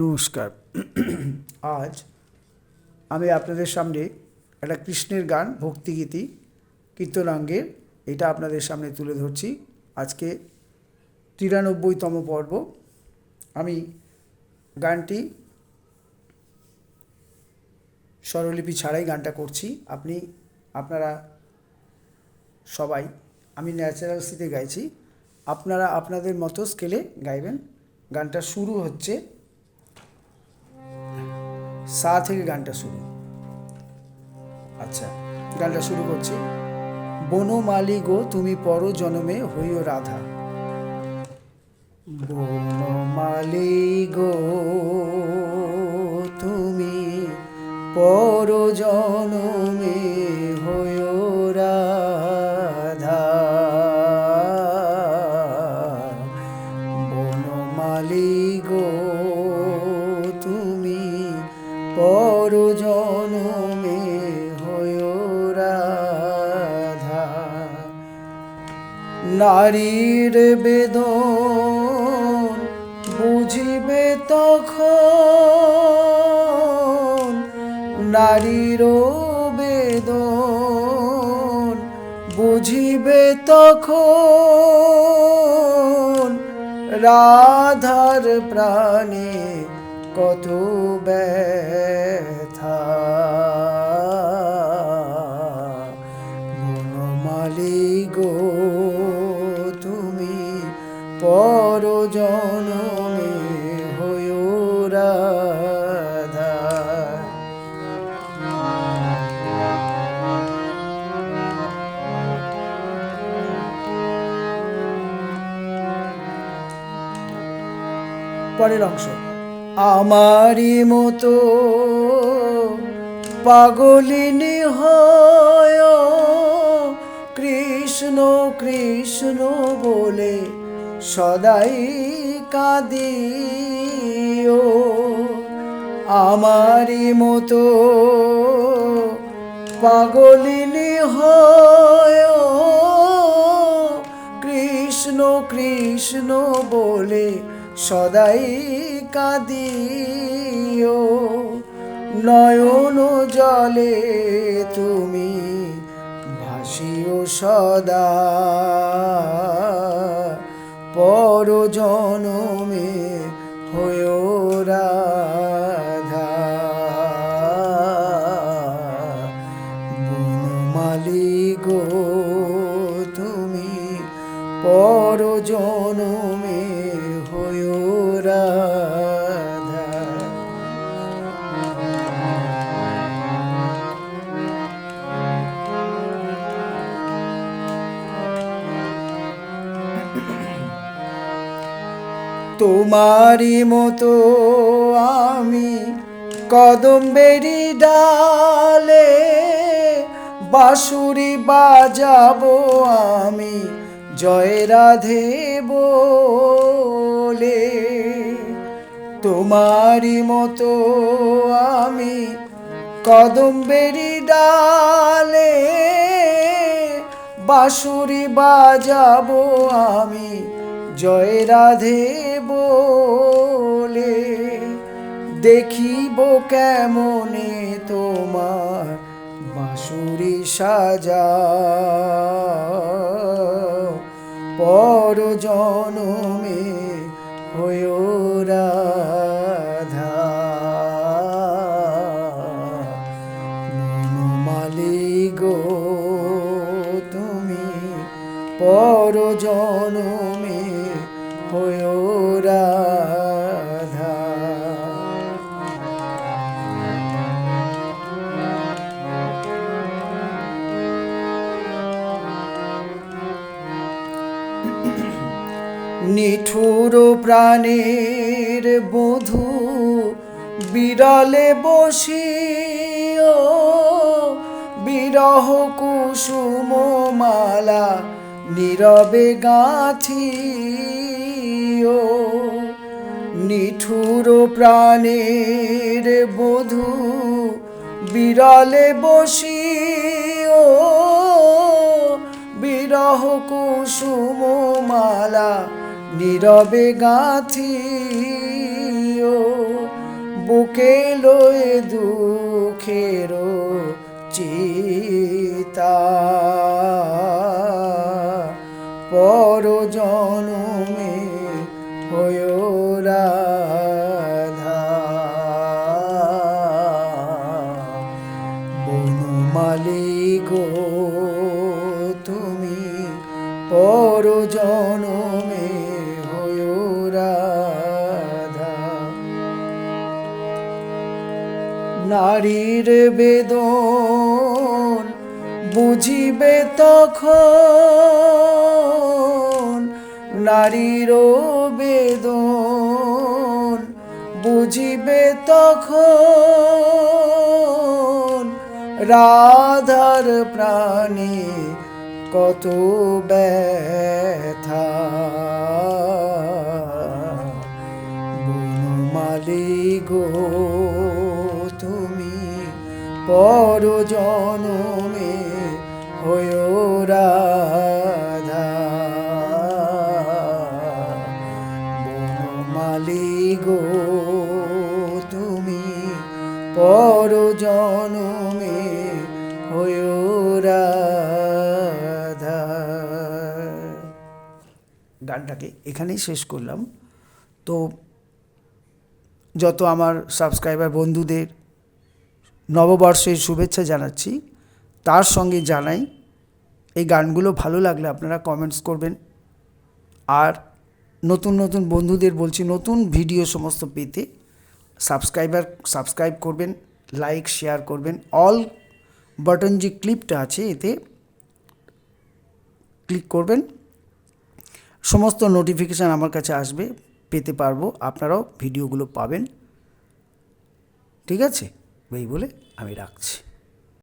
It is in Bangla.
নমস্কার। আজ আমি আপনাদের সামনে একটা কৃষ্ণের গান, ভক্তিগীতি, কীর্তনাঙ্গের, এটা আপনাদের সামনে তুলে ধরছি। আজকে তিরানব্বইতম পর্ব। আমি গানটি স্বরলিপি ছাড়াই গানটা করছি। আপনি, আপনারা সবাই, আমি ন্যাচারাল সিতে গাইছি। আপনারা, আপনাদের মতো স্কেলে গাইবেন। গানটা শুরু হচ্ছে সা থেকে গানটা শুরু। আচ্ছা গানটা শুরু করছি। বনমালি গো, তুমি পর জনমে, হইও রাধা। বনমালি গো, তুমি পর জনমে নারীর বেদন বুঝিবে তখন। নারীর বেদন বুঝিবে তখন। রাধার প্রাণে কত ব্যথা। পরের অংশ। আমারই মতো পাগলিনী হয় কৃষ্ণ কৃষ্ণ বলে সদাই কাঁদিও। আমারই মতো পাগলিনী হয় কৃষ্ণ কৃষ্ণ বলে সদাই কাঁদিও। নয়ন জলে তুমি ভাসিও সদা। পর তুমি পর জনমে হয়েও রাধা। তোমারই মতো আমি কদম্বেরি ডালে বাঁশুরি বাজাবো আমি, জয় রাধে বলে। তোমারই মতো আমি কদম্বেরি ডালে বাঁশুরি বাজাবো আমি, জয় রাধে বলে। দেখিব কেমনে তোমার বাঁশুরি সাজা পর জনমে হয়েও রাধা। বনমালী গো তুমি পর জনমে হয়েও নিঠুর প্রাণের বধূ বিরলে বসিও। বিরহ কুসুম মালা নীরবে গাঁথিও। নিঠুর প্রাণের বধূ বিরলে বসিও। বিরহ কুসুম মালা নীরবে গাঁথিও বুকে এ দুঃখের চিতা। পর জনমে হয় রাধা। বনমালী তুমি পর জনমে নারীর বেদন বুঝিবে তখন। নারীর বেদন বুঝিবে তখন। রাধার প্রাণী কত ব্যথা। বনমালী গো তুমি পর জনমে হয় রাধা। বনমালী গো, তুমি পর জনমে হয় রাধা। গানটাকে এখানেই শেষ করলাম। তো যত আমার সাবস্ক্রাইবার বন্ধুদের নববর্ষের শুভেচ্ছা জানাচ্ছি। তার সঙ্গে জানাই, এই গানগুলো ভালো লাগলে আপনারা কমেন্টস করবেন। আর নতুন নতুন বন্ধুদের বলছি, নতুন ভিডিও সমস্ত পেতে সাবস্ক্রাইবার সাবস্ক্রাইব করবেন লাইক শেয়ার করবেন। অল বাটন যে ক্লিপটা আছে, এতে ক্লিক করবেন। সমস্ত নোটিফিকেশান আমার কাছে আসবে, পেতে পারব, আপনারাও ভিডিওগুলো পাবেন। ঠিক আছে? এই বলে আমি রাখছি।